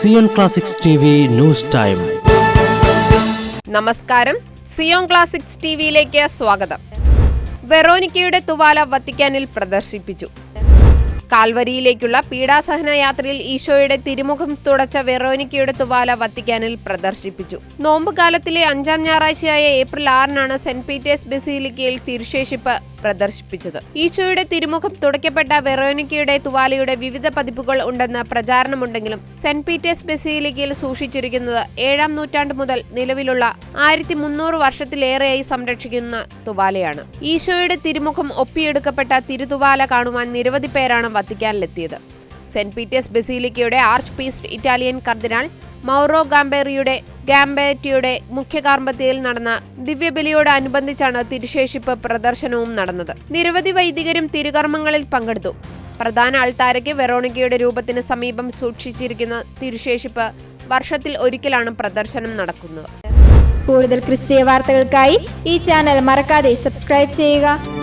Zion classics T V news time നമസ്കാരം. Zion classics ടിവിയിലേക്ക് സ്വാഗതം. വെറോനിക്കയുടെ തുവാല വത്തിക്കാനിൽ പ്രദർശിപ്പിച്ചു. കാൽവരിയിലേക്കുള്ള പീഡാസഹന യാത്രയിൽ ഈശോയുടെ തിരുമുഖം തുടച്ച വെറോനിക്കയുടെ തുവാല വത്തിക്കാനിൽ പ്രദർശിപ്പിച്ചു. നോമ്പുകാലത്തിലെ അഞ്ചാം ഞായറാഴ്ചയായ ഏപ്രിൽ ആറിനാണ് സെന്റ് പീറ്റേഴ്സ് ബസിലിക്കയിൽ തിരുശേഷിപ്പ് പ്രദർശിപ്പിച്ചത്. ഈശോയുടെ തിരുമുഖം തുടയ്ക്കപ്പെട്ട വെറോനിക്കയുടെ തുവാലയുടെ വിവിധ പതിപ്പുകൾ ഉണ്ടെന്ന് പ്രചാരണമുണ്ടെങ്കിലും സെന്റ് പീറ്റേഴ്സ് ബസിലിക്കയിൽ സൂക്ഷിച്ചിരിക്കുന്നത് ഏഴാം നൂറ്റാണ്ട് മുതൽ നിലവിലുള്ള ആയിരത്തി മുന്നൂറ് വർഷത്തിലേറെയായി സംരക്ഷിക്കുന്ന തുവാലയാണ്. ഈശോയുടെ തിരുമുഖം ഒപ്പിയെടുക്കപ്പെട്ട തിരുതുവാല കാണുവാൻ നിരവധി പേരാണ് വത്തിക്കാനിലെത്തിയത്. സെന്റ് പീറ്റേഴ്സ് ബസിലിക്കയുടെ ആർച്ച് പീസ്റ്റ് ഇറ്റാലിയൻ കർദിനാൾ മൗറോ ഗാംബേറിയുടെ ഗാംബേറ്റിയുടെ മുഖ്യ കാർമ്പത്യയിൽ നടന്ന ദിവ്യബലിയോടനുബന്ധിച്ചാണ് തിരുശേഷിപ്പ് പ്രദർശനവും നടന്നത്. നിരവധി വൈദികരും തിരുകർമ്മങ്ങളിൽ പങ്കെടുത്തു. പ്രധാന ആൾത്താരയ്ക്ക് വെറോണിക്കയുടെ രൂപത്തിന് സമീപം സൂക്ഷിച്ചിരിക്കുന്ന തിരുശേഷിപ്പ് വർഷത്തിൽ ഒരിക്കലാണ് പ്രദർശനം നടക്കുന്നത്. കൂടുതൽ ക്രിസ്തീയ വാർത്തകൾക്കായി ഈ ചാനൽ മറക്കാതെ സബ്സ്ക്രൈബ് ചെയ്യുക.